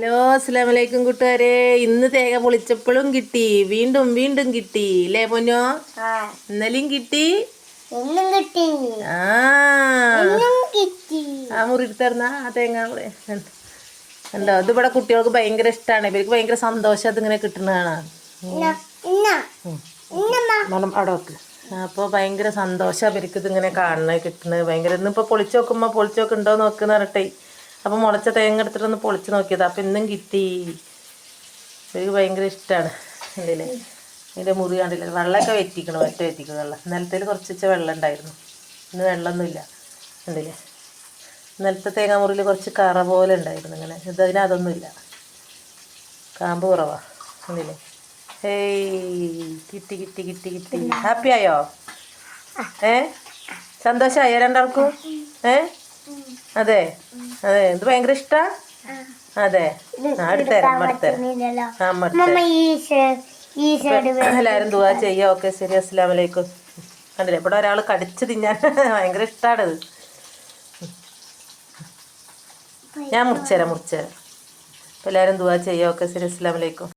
Hello അസ്സലാമലൈക്കും കൂട്ടുകാരെ. ഇന്ന് തേങ്ങ പൊളിച്ചപ്പോഴും കിട്ടി. വീണ്ടും വീണ്ടും കിട്ടി. അല്ലേ പൊന്നോ? ഇന്നലെയും കിട്ടി? എന്നും കിട്ടി. ആ. ആ മുറി എടുത്തിരുന്ന ആ തേങ്ങ. ഉണ്ടോ ഇത് ഇവിടെ കുട്ടികൾക്ക് ഭയങ്കര ഇഷ്ടമാണ് ഇവർക്ക് ഭയങ്കര സന്തോഷം അതിങ്ങനെ കിട്ടുന്നതാണ് അവിടെ വെക്ക്. അപ്പോൾ ഭയങ്കര സന്തോഷം അവർക്ക് ഇതിങ്ങനെ കാണുന്നത് കിട്ടുന്നത്. ഭയങ്കര ഇന്നിപ്പോൾ പൊളിച്ച് നോക്കുമ്പോൾ പൊളിച്ച് നോക്കുന്നുണ്ടോ നോക്കുന്ന പറഞ്ഞിട്ടേ. അപ്പോൾ മുളച്ച തേങ്ങ എടുത്തിട്ടൊന്ന് പൊളിച്ച് നോക്കിയത്. അപ്പോൾ ഇന്നും കിട്ടി. എനിക്ക് ഭയങ്കര ഇഷ്ടമാണ് ഉണ്ടല്ലേ ഇതിന്റെ മുറി കണ്ടില്ല? വെള്ളമൊക്കെ വെറ്റിക്കണം ഒറ്റ വെറ്റിക്കണം വെള്ളം. നിലത്തിൽ കുറച്ച് വെള്ളം ഉണ്ടായിരുന്നു. ഇന്ന് വെള്ളമൊന്നുമില്ല ഉണ്ടല്ലേ നിലത്തെ തേങ്ങ മുറിയിൽ കുറച്ച് കറ പോലെ ഉണ്ടായിരുന്നു ഇങ്ങനെ. ഇതിന് അതൊന്നുമില്ല. കാമ്പ് കുറവാ ഉണ്ടല്ലേ ഹേയ് കിട്ടി കിട്ടി കിട്ടി കിട്ടി. ഹാപ്പി ആയോ? ഏ? സന്തോഷമായോ രണ്ടാൾക്കും? ഏ? അതെ. അതെ. ഇത് ഭയങ്കര ഇഷ്ടാ? അതെ. എല്ലാരും അടുത്തരാം അടുത്തരാം എല്ലാവരും ദുവാ ചെയ്യാം. ഓക്കെ ശരി. അസ്സാം വലൈക്കും കണ്ടില്ലേ? ഇവിടെ ഒരാൾ കടിച്ച് തിന്നാൻ ഭയങ്കര ഇഷ്ടമാണത് ഞാൻ മുറിച്ചുതരാം മുറിച്ചുതരാം എല്ലാവരും ദുവാ ചെയ്യാം. ഓക്കെ ശരി. അസ്സാം വലൈക്കും